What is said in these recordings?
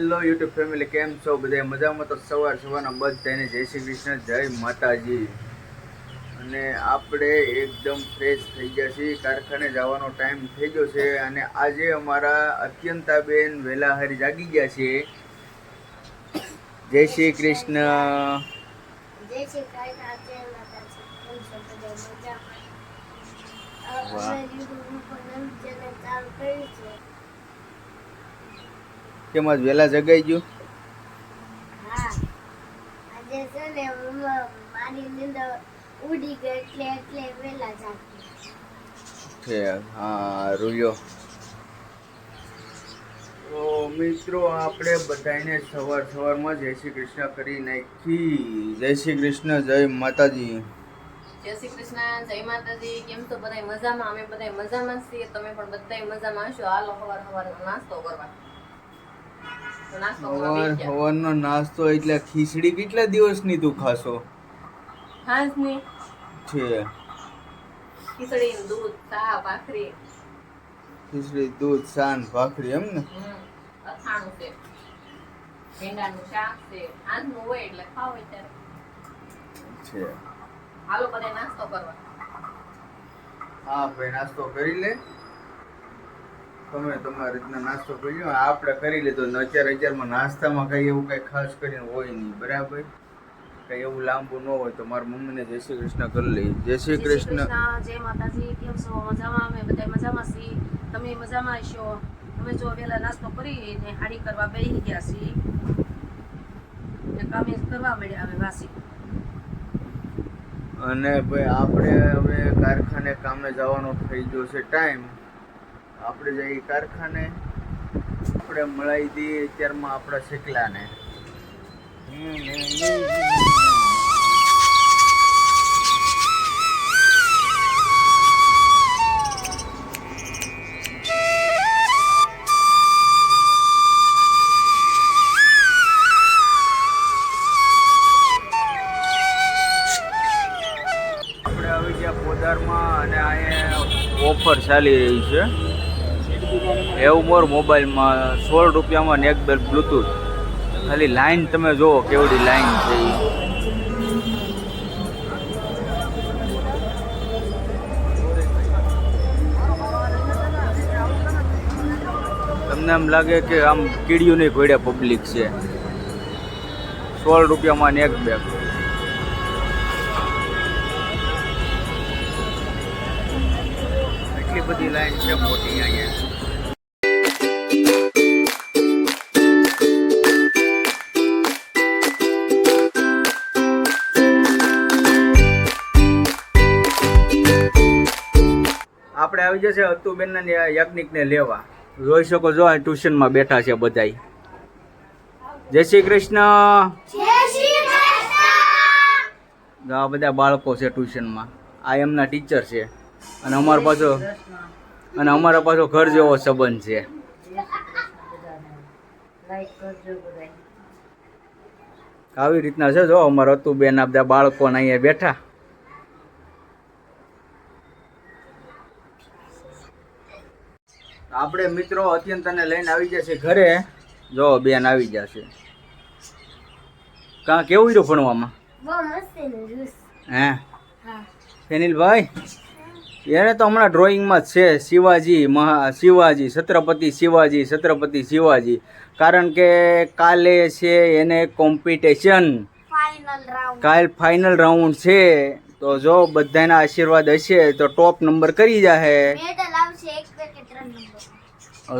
Hello YouTube family કેમ છો? બધા મજામાં? તો સવાર સવારના બધાને જય શ્રી કૃષ્ણ જય માતાજી. અને આપણે એકદમ ફ્રેશ થઈ ગયા છીએ. કારખાને જવાનો ટાઈમ થઈ ગયો છે અને આજે અમારા અત્યંતાબેન વેલાહારી જાગી ગયા છે જય શ્રી કૃષ્ણ. વાહ. અમે YouTube ઉપર નવી channel ચાલુ કરી છે કેમ આજ વહેલા જગાઈ ગયું? હા. આજે છે ને મારી નીંદર ઉડી ગઈ એટલે એટલે વહેલા જાગી છે હા રૂયો. તો મિત્રો આપણે બધાને સવાર સવારમાં જય શ્રી કૃષ્ણ કરી નાખી. જય શ્રી કૃષ્ણ જય માતાજી. જય શ્રી કૃષ્ણ જય માતાજી. કેમ તો બધાય મજામાં? અમે બધા મજામાં છીએ. તમે પણ બધાય મજામાં હશો? હાલો સવાર સવારનો નાસ્તો કરવા. સવાર સવારનો નાસ્તો એટલે ખીચડી કેટલા દિવસની તું ખાશો? હાંજની છે. ખીચડી દૂધ ચા ભાખરી. ખીચડી દૂધ સાન ભાખરી એમ ને? અથાણું છે. ભીંડાનું શાક છે. હાંજનું હોય એટલે ખાવ ત્યારે છે. હાલો બધાય નાસ્તો કરવા. હા ભાઈ નાસ્તો કરી લે. તમે તમારી રીતના નાસ્તો કરી લો. આપણે કરી લીધો ને અત્યારે અત્યારમાં નાસ્તામાં કઈ એવું કઈ ખાસ કરીને હોય નહીં. બરાબર? કઈ એવું લાંબુ ન હોય તો મારા મમ્મીને જય શ્રી કૃષ્ણ કરી લઈ જય શ્રી કૃષ્ણ. જય માતાજી. કેમ છો? મજામાં? અમે બધા મજામાં છીએ. તમે મજામાં છો? અમે જો વહેલા નાસ્તો કરી ને હાડી કરવા બેસી ગયા છીએ. ને કામે કરવા મળ્યા અમે વાસી. અને ભાઈ આપણે હવે કારખાને કામે જવાનો થઈ ગયો છે ટાઈમ. આપણે જઈએ કારખાને આપણે મળાવી દઈએ ત્યારમાં આપણા શેકલાને. પોદારમાં અને અહીંયા ઓફર ચાલી રહી છે. એવું મોર મોબાઈલમાં સોળ રૂપિયામાં ને એક બેલ બ્લૂટૂથ ખાલી લાઈન તમે જુઓ કેવડી લાઈન છે. તમને એમ લાગે કે આમ કીડીયું નહીં ઘોડ્યા પબ્લિક છે. સોળ રૂપિયામાં ને એક બેગ એટલી બધી લાઈન છે મોટી અહીંયા. આપણે આવી જશે અતુબેન ને યાજ્ઞિક ને લેવા. જોઈ શકો છો ટ્યુશન ટ્યુશનમાં બેઠા છે બધાય. જય શ્રી કૃષ્ણ. આ બધા બાળકો છે ટ્યુશનમાં. આ એમના ટીચર છે. અને અમારો પાછો અને અમારા પાછો ઘર જેવો સંબંધ છે. આવી રીતના છે જો અમારા અતુબેન આ બધા બાળકોને અહીંયા બેઠા. આપણે મિત્રો અત્યંતને લઈને આવી જશે ઘરે. જો બેન આવી જશે. કાં કેવું રહ્યું ભણવામાં? હે? ફેનિલભાઈ એને તો હમણાં ડ્રોઈંગમાં જ છે શિવાજી મહા શિવાજી છત્રપતિ શિવાજી છત્રપતિ શિવાજી. કારણ કે કાલે છે એને કોમ્પિટિશન કાલ ફાઇનલ રાઉન્ડ છે. તો જો બધાના આશીર્વાદ હશે તો ટોપ નંબર કરી જાહે. મેડલ આવશે એક પેકેટ રન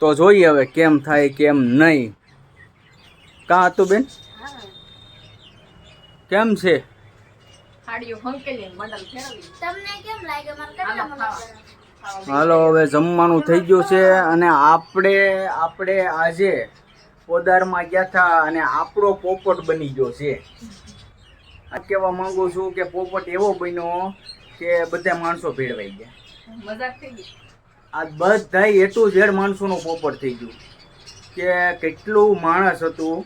તો જોઈએ હવે કેમ થાય કેમ નહીં. કાં હતું બેન? કેમ છે? હાડીઓ હંકેલી ને મંડળ ફેરવી. તમને કેમ લાગે? મારે કેટલા હાલો, હાલો હવે જમવાનું થઈ ગયું છે અને આપણે આપણે આજે પોદારમાં ગયા હતા અને આપણો પોપટ બની ગયો છે. આ કહેવા માંગુ છું કે પોપટ એવો બન્યો કે બધા માણસો ભેળવાઈ ગયા. મજાક થઈ ગઈ. આ બધા એ ટુ ઝેડ માણસોનું પોપટ થઈ ગયું. કે કેટલું માણસ હતું.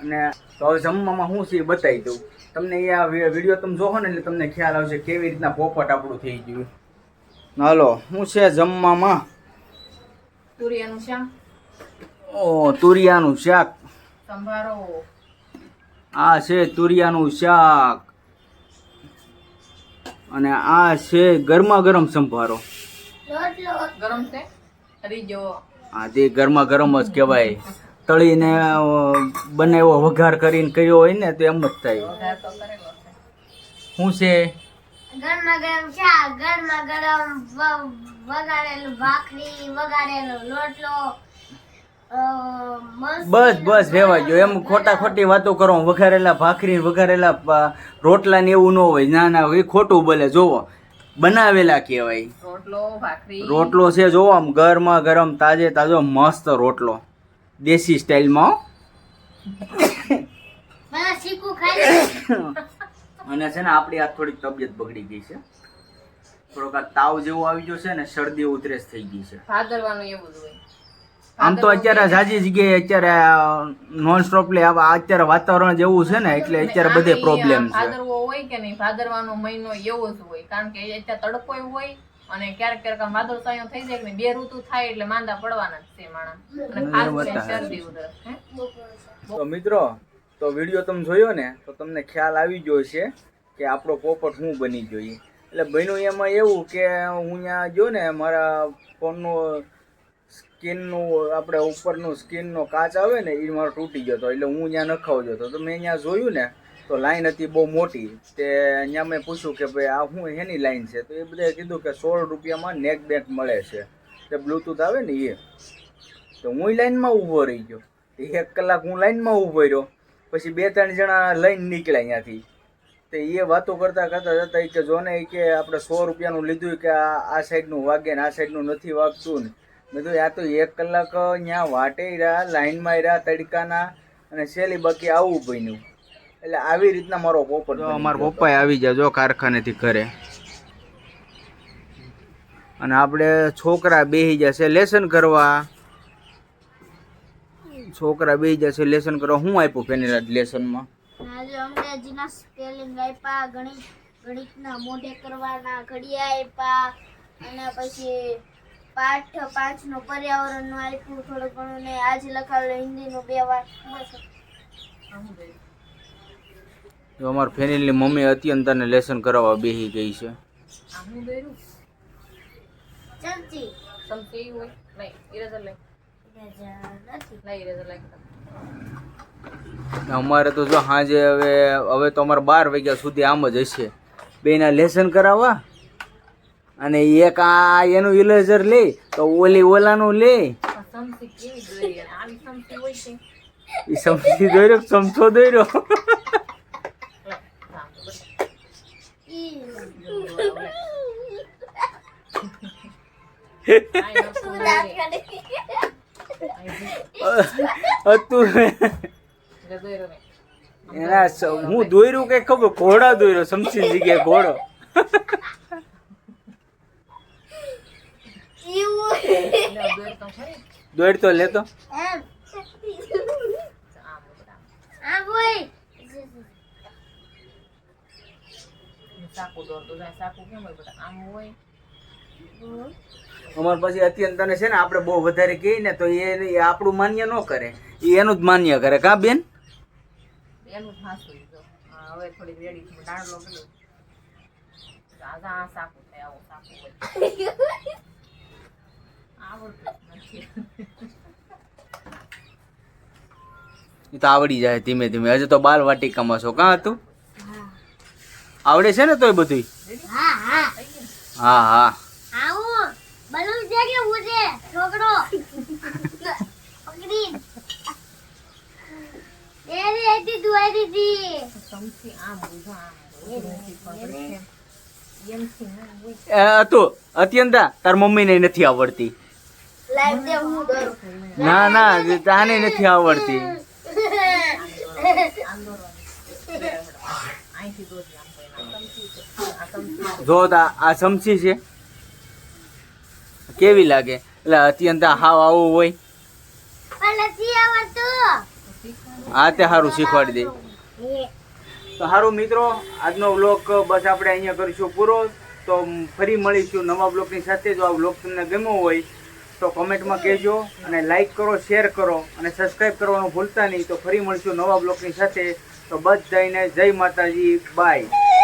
અને તો હવે જમવામાં શું છે એ બતાવી દઉં. તમને એ આ વીડિયો તમે જોહો ને એટલે તમને ખ્યાલ આવશે કેવી રીતના પોપટ આપણું થઈ ગયું. હાલો શું છે જમવામાં? તુરિયાનું શાક. ઓ તુરિયાનું શાક. સંભારો. આ છે તુરિયાનું શાક. અને આ છે ગરમા ગરમ સંભારો. ગરમ છે? રીજો આ ગરમા ગરમ જ કહેવાય. તળીને બનાવ્યો વઘાર કરીને કર્યો હોય ને તો એમ જ થાય. શું છે? ગરમા ગરમ શાક ગરમા ગરમ વઘારેલું ભાખરી વઘારેલો લોટલો બસ બસ રહેવા જો એમ ખોટા ખોટી વાતો કરો. વઘારેલા ભાખરી વઘારેલા રોટલા ને એવું ન હોય. ના ના એ ખોટું બોલે. જોવો બનાવેલા કહેવાય. રોટલો ભાખરી. રોટલો છે જો આમ ગરમા ગરમ તાજે તાજો મસ્ત રોટલો. દેશી સ્ટાઇલમાં. અને છે ને આપણી આ થોડીક તબિયત બગડી ગઈ છે. થોડોક આ તાવ જેવો આવી ગયો છે ને શરદી ઉધરેસ થઈ ગઈ છે. ભાદરવાનું એવું જ હોય. આમ તો અત્યારે જાજી જગ્યાએ અત્યારે નોન આવા અત્યારે વાતાવરણ જેવું છે ને એટલે અત્યારે બધે પ્રોબ્લેમ છે. ભાદરવો હોય કે નહીં ભાદરવાનો મહિનો એવો જ હોય. કારણ કે અત્યારે તડકો હોય અને ક્યારેક ક્યારેક વાદળ છાંયો થઈ જાય ને બે ઋતુ થાય એટલે માંદા પડવાના જ છે માણસ. અને ખાસ તો મિત્રો તો વીડિયો તમે જોયો ને તો તમને ખ્યાલ આવી ગયો છે કે આપણો પોપટ શું બની જોઈએ એટલે બન્યું એમાં એવું કે હું અહીંયા જો ને મારા ફોનનું સ્કિનનું, આપણે ઉપરનું સ્કિનનો કાચ આવે ને એ મારો તૂટી ગયો હતો એટલે હું ત્યાં નખાવજો. હતો તો મેં ત્યાં જોયું ને, તો લાઈન હતી બહુ મોટી. તે ત્યાં મેં પૂછ્યું કે ભાઈ, આ હું એની લાઈન છે? તો એ બધાએ કીધું કે સોળ રૂપિયામાં નેક બેક મળે છે. તે બ્લૂટૂથ આવે ને એ તો હું લાઈનમાં ઊભો રહી ગયો. એક કલાક હું લાઈનમાં ઊભો રહ્યો. પછી બે ત્રણ જણા લઈને નીકળ્યા અહીંયાથી. તે એ વાતો કરતા કરતા જતા કે જો ને કે આપણે સો રૂપિયાનું લીધું કે આ સાઈડનું વાગે ને, આ સાઈડનું નથી વાગતું ને. મેં કીધું આ તો એક કલાક ત્યાં વાટે રહ્યા લાઈનમાં રહ્યા તડકાના અને સેલી બાકી આવું બન્યું. એટલે આવી રીતના મારો પોપટ અમારા પપ્પા આવી જાય જો કારખાનેથી ઘરે. અને આપણે છોકરા બેસી જશે લેસન કરવા. છોકરા બેસી જશે લેસન કરવા. હું આપ્યું પેનેલા લેસનમાં? અંગ્રેજીના સ્પેલિંગ આપ્યા ગણિત ગણિતના મોઢે કરવાના ઘડિયા આપ્યા અને પછી પાઠ પાંચનો પર્યાવરણનું આપ્યું થોડું ઘણું ને આજે લખાવેલું હિન્દીનું બે વાર જો અમારા ફેનિલની મમ્મી અત્યંત તને લેસન કરાવવા બેહી ગઈ છે. આમનું ચમચી હોય? નહીં ઇરેઝર લઈ. નથી ઇરેઝર લઈ. અમારે તો જો સાંજે હવે હવે તો અમારે બાર વાગ્યા સુધી આમ જ હશે. બેના લેસન કરાવવા? અને એક આ એનું ઇલેઝર લે તો ઓલી ઓલાનું લે આ સમસી દોર્યો સમસો દોર્યો. ઈ. હતું. એના હું દોર્યું કઈ ખબર ઘોડા દોર્યો સમસી જગ્યાએ ઘોડો એવું એટલે દોર તો ખરી. દોડ તો લેતો એમ આમ બધા. આ બોય સાકુ દોરતો જાય સાકુ કેમ હોય બધા તો હોય અમાર પછી અત્યંત તને છે ને આપણે બહુ વધારે કહીએ ને તો એ આપણું માન્ય ન કરે. એ એનું જ માન્ય કરે. કા બેન? એનું જ હવે થોડી રેડી દાણલો આ સાકુ થાય આવો સાકુ હોય આવડતું જ નથી એ તો આવડી જાય ધીમે ધીમે. હજુ તો બાલ વાટિકામાં છો. કાં હતું? આવડે છે ને તોય બધું હા હા. હા હા આવું બલૂન છે. કે હું છોકરો પકડી એરી હતી દુઆઈ દીધી સમથી આમ બુધો આમ હોય નથી ના અત્યંતા તાર મમ્મીને આવડતી. ના ના તાને નથી આવડતી. જો આ સમસી છે. કેવી લાગે? એટલે અત્યંત હાવ આવું હોય. હા તે સારું શીખવાડી દે. તો સારું મિત્રો, આજનો વ્લોગ બસ આપણે અહીંયા કરીશું પૂરો. તો ફરી મળીશું નવા બ્લોગની સાથે. જો આ બ્લોગ તમને ગમ્યો હોય તો કોમેન્ટમાં કહેજો અને લાઇક કરો શેર કરો અને સબસ્ક્રાઈબ કરવાનું ભૂલતા નહીં. તો ફરી મળશું નવા બ્લોગની સાથે. તો બધાને જય માતાજી. બાય